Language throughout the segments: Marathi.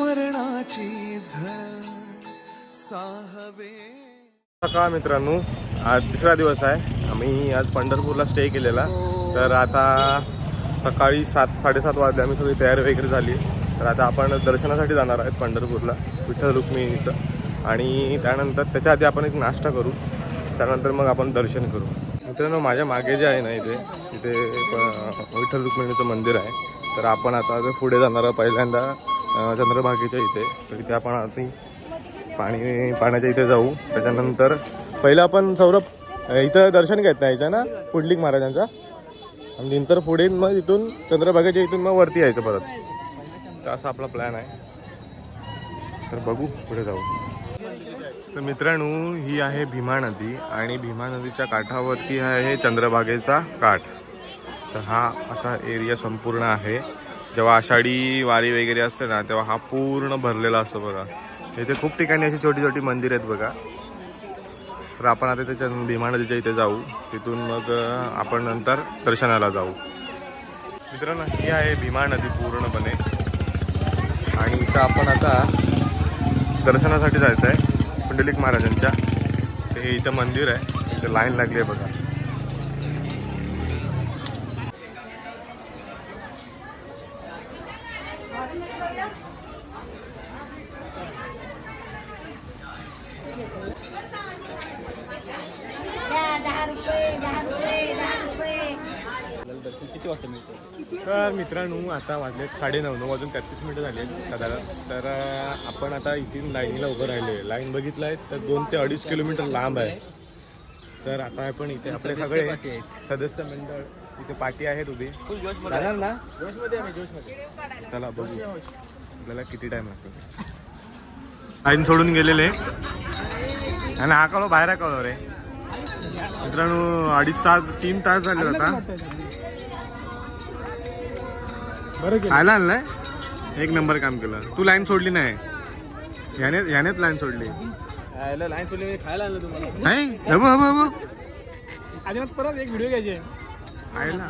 मरणाची सकाळ मित्रांनो आज तिसरा दिवस आहे. आम्ही आज पंढरपूरला स्टे केलेला. तर आता सकाळी सात साडेसात वाजले. आम्ही सगळी तयारी वगैरे झाली. तर आता आपण दर्शनासाठी जाणार आहेत पंढरपूरला विठ्ठल रुक्मिणीचं आणि त्यानंतर त्याच्या आधी आपण एक नाश्ता करू. त्यानंतर मग आपण दर्शन करू. मित्रांनो माझ्या मागे जे आहे ना इथे इथे विठ्ठल रुक्मिणीचं मंदिर आहे. तर आपण आता जर पुढे जाणार आहोत पहिल्यांदा चंद्रभागेच्या इथे. तर इथे आपण आधी पाणी पाण्याच्या इथे जाऊ. त्याच्यानंतर पहिलं आपण सौरभ इथं दर्शन घेत नाही याचं ना? पुंडलिक महाराजांचा. आणि नंतर पुढे मग इथून चंद्रभागेच्या इथून मग वरती यायचं परत. तर असा आपला प्लॅन आहे. तर बघू पुढे जाऊ. तर मित्रांनो ही आहे भीमा नदी आणि भीमा नदीच्या काठावरती आहे चंद्रभागेचा काठ. तर हा असा एरिया संपूर्ण आहे. जेव्हा आषाढी वारी वगैरे असते ना तेव्हा हा पूर्ण भरलेला असतो बघा. इथे खूप ठिकाणी अशी छोटी छोटी मंदिर आहेत बघा. तर आपण आता त्याच्या भीमा नदीच्या इथे जाऊ. तिथून मग आपण नंतर दर्शनाला जाऊ. मित्रांनो ही आहे भीमा नदी पूर्णपणे. आणि इथं आपण आता दर्शनासाठी जायचं आहे पुंडलिक महाराजांच्या. ते हे इथं मंदिर आहे. इथं लाईन लागली आहे बघा दहा दहा रुपये दहा रुपये दहा रुपये तर मित्रांनो आता वाजले साडे नऊ नऊ वाजून तेहतीस मिनटं झाली आहेत साधारण. तर अं, आपण आता इथून लाईनीला उभं राहिलो आहे लाईन बघितलं आहे तर दोन ते अडीच किलोमीटर लांब आहे. तर आता आपण इथे आपले सगळे सदस्य मंडळ इथे पाठी आहेत उभी. जाणार ना? चला बघू. आपल्याला किती टाइम लागतो? लाईन सोडून गेलेले. आणि हा कळो बाहेर कळो रे. मित्रांनो अडीच तास तीन तास झाले आता. खायला आणलाय? एक नंबर काम केलं. तू लाईन सोडली नाही. याने यानेच लाईन सोडली. लाईन सोडली मी खायला आणलं तुम्हाला. नाही हबो हबो हबो मग परत एक व्हिडिओ घ्यायचे. खायला.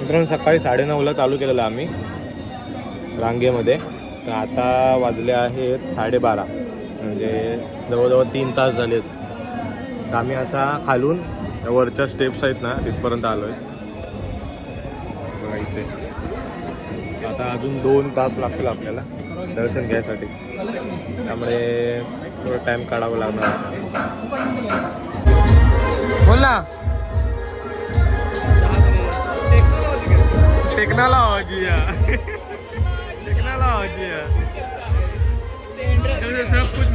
मित्रांनो सकाळी साडेनऊला चालू केलेलं आम्ही. रांगेमध्ये. तर आता वाजले आहेत साडेबारा. म्हणजे जवळजवळ तीन तास झालेत. तर आम्ही आता खालून वरच्या स्टेप्स आहेत ना तिथपर्यंत आलो आहे इथे. आता अजून दोन तास लागतील आपल्याला दर्शन घ्यायसाठी. त्यामुळे थोडं टाईम काढावं लागणार. बोल ना टेक्नॉलॉजी टेक्नॉलॉजी सब कुछ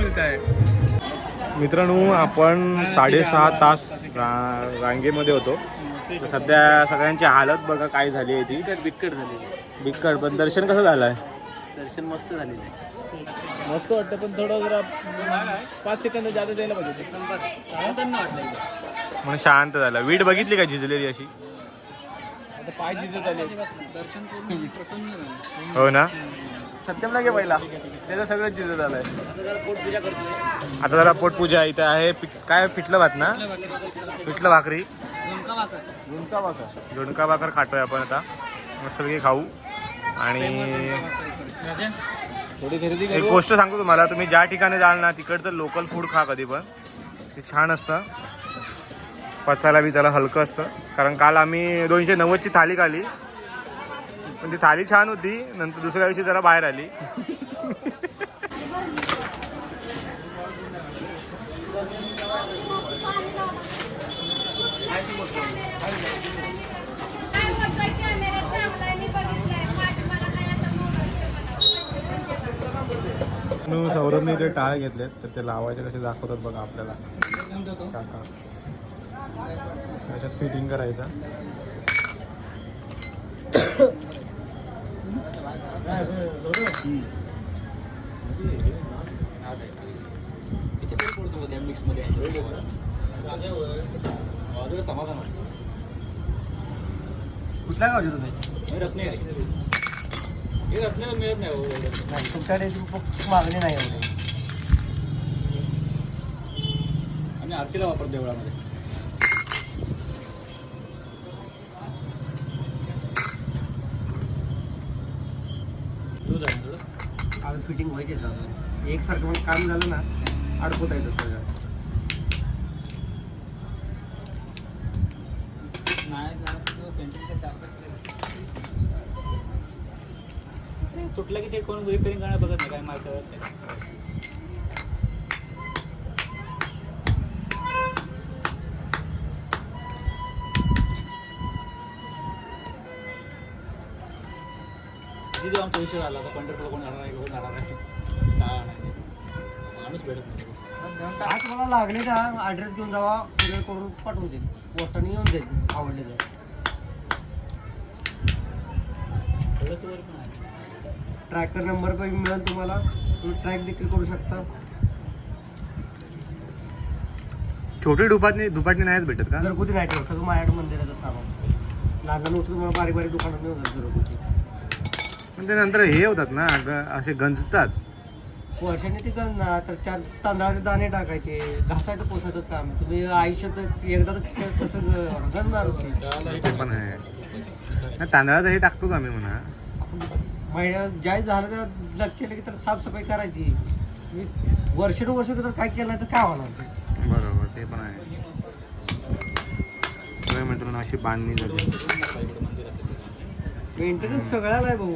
मित्रांनो आपण साडेसहा तास रा रांगेमध्ये होतो. तर सध्या सगळ्यांची हालत बघा काय झाली आहे ती. बिकट झाली बिकट पण दर्शन कसं झालं आहे दर्शन मस्त झालेलं आहे. मस्त वाटतं पण थोडं जरा पाच सेकंद जादा द्यायला पाहिजे. म्हणून शांत झालं. वीट बघितली का झिजलेली अशी? आता पाय जिजत आले. हो ना? सत्यमला घे पहिला. त्याचं सगळं जिजत आलंय आता जरा पोटपूजा इथं आहे. काय पिठलं भात ना? पिठलं भाकरी. झुणका वाका झुणका भाकर खातोय आपण आता. मस्त पैकी खाऊ. आणि थोडी खरेदी एक गोष्ट सांगतो तुम्हाला. तुम्ही ज्या ठिकाणी जाल ना तिकडचं लोकल फूड खा कधी पण. ते छान असतं. पचायला बी त्याला हलकं असतं. कारण काल आम्ही दोनशे नव्वदची थाली खाली पण ती थाली छान होती. नंतर दुसऱ्या दिवशी जरा बाहेर आली. काय मी सौरभने ते टाळ घेतलेत. तर ते लावायचे कसे दाखवतात बघा आपल्याला. काका. त्याच्यात फिटिंग करायचं. कुठल्या गावचे तुम्ही? रत्नागिरी हे रत्नागिरी मिळत नाही तुमच्याकडे खूप मागणी नाही एवढी आम्ही आरतीला वापरतो देवळामध्ये आज फिटिंग व्हायची आहे दादा. एकसारखं पण काम झालं ना अडकवता येतं सगळं. नाही, तुटलं की ते कोण रिपेअरिंग करणार बघत नाही काय मार्क तिथे आमचा विषय झाला. आता पंढरपूर कोण जाणार आहे कोण जाणार आहे? काय आणायचं? माणूस भेटत नाही आज मला लागले का ॲड्रेस घेऊन जावा कुरिअर करून पाठवून देईल. पोस्टाने येऊन जाईल आवडले तर. थोडंसं वर पण आहे. ट्रॅकर नंबर पण मिळेल तुम्हाला. तुम्ही ट्रॅक देखील करू शकता. छोटी दुपाटणी दुपाटणी नाहीच भेटत का? घरगुती नाही ठेवत सगळं माझ्याकडे मंदिराचं सामान. लहान वस्तू तुम्हाला बारीक बारीक दुकानात मिळून जाईल घरगुती. पण ते नंतर हे होतात ना ग- असे गंजतात. वर्षाने ते ना तर चार तांदळाचे दाणे टाकायचे घासायचं पोसायचं काम. तुम्ही आयुष्यात एकदा तर ते तसं गणणार होती ते पण आहे. नाही, तांदळाचं हे टाकतोच आम्ही म्हणा. आपण महिन्या ज्या झालं तर लक्ष की तर साफसफाई करायची. मी वर्षानुवर्ष तर काय केलं नाही तर काय होणार? ते? बरोबर ते पण आहे. मित्रांनो अशी बांधणी झाली. मेंटेनन्स सगळ्याला आहे भाऊ.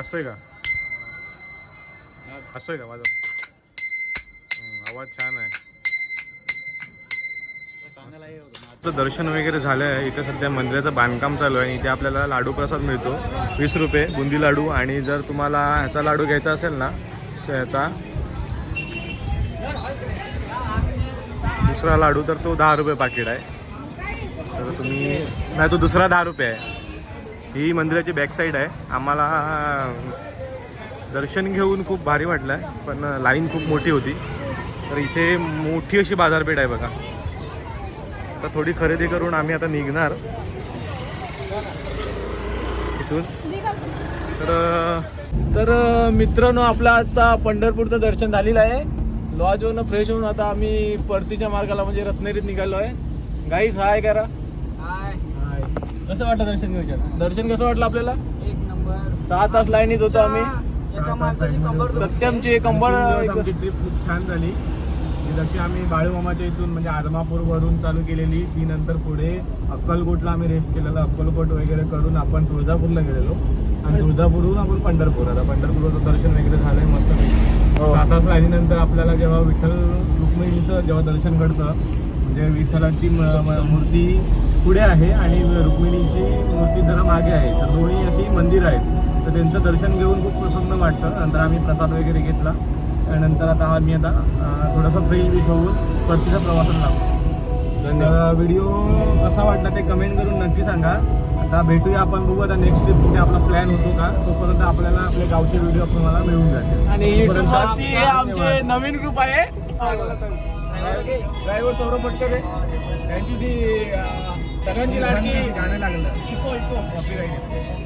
वाजतोय का? वाजतोय का? माझा आवाज छान आहे. दर्शन वगैरे झालं आहे. इथे सध्या मंदिराचं बांधकाम चालू आहे इथे आपल्याला लाडू प्रसाद मिळतो. वीस रुपये बुंदी लाडू. आणि जर तुम्हाला ह्याचा लाडू घ्यायचा असेल ना ह्याचा दुसरा लाडू तर तो दहा रुपये पाकिट आहे. तर तुम्ही नाही तो दुसरा दहा रुपये आहे. ही मंदिराची बॅक साईड आहे. आम्हाला दर्शन घेऊन खूप भारी वाटलं आहे पण लाईन खूप मोठी होती. तर इथे मोठी अशी बाजारपेठ आहे बघा. आता थोडी खरेदी करून आम्ही आता निघणार. इथून. तर तर मित्रांनो आपला आता पंढरपूरचं दर्शन झालेलं आहे. लॉज होऊन फ्रेश होऊन आता आम्ही परतीच्या मार्गाला म्हणजे रत्नेरीत निघालो आहे गाईस हाय करा. हाय कसं वाटलं दर्शन घेऊन दर्शन कसं वाटलं आपल्याला? एक नंबर. सहा तास लाईनीत होतो आम्ही. एका माणसाची कंबर सत्यमची कंबर आमची ट्रिप खूप छान झाली. की जशी आम्ही बाळूमामाच्या इथून म्हणजे आदमापूर वरून चालू केलेली ती नंतर पुढे अक्कलकोटला आम्ही रेस्ट केलेलं अक्कलकोट वगैरे करून आपण तुळजापूरला गेलेलो. आणि तुळजापूरहून आपण पंढरपूर आता पंढरपूरचं दर्शन वगैरे झालंय मस्त हो. सात तास लाईनीनंतर आपल्याला जेव्हा विठ्ठल रुक्मिणीचं जेव्हा दर्शन घडतं म्हणजे विठ्ठलाची म- म- मूर्ती पुढे आहे आणि रुक्मिणीची मूर्ती जरा मागे आहे. तर दोन्ही अशी मंदिर आहेत. तर त्यांचं दर्शन घेऊन खूप प्रसन्न वाटतं. नंतर आम्ही प्रसाद वगैरे घेतला. त्यानंतर आता आम्ही आता थोडंसं फ्री विश होऊन परतीच्या प्रवासाला लागतो तर व्हिडिओ कसा वाटला ते कमेंट करून नक्की सांगा. आता भेटूया आपण बघू आता नेक्स्ट ट्रिप कुठे आपला प्लॅन होतो का. तोपर्यंत आपल्याला आपले गावचे व्हिडिओ तुम्हाला मिळून जातील. आणि हे आमचे. नवीन ग्रुप आहे. ड्रायव्हर सौरभ भटकरे त्यांची ती सगळ्यांची लाडकी गाणं लागलं इको इको Copyright.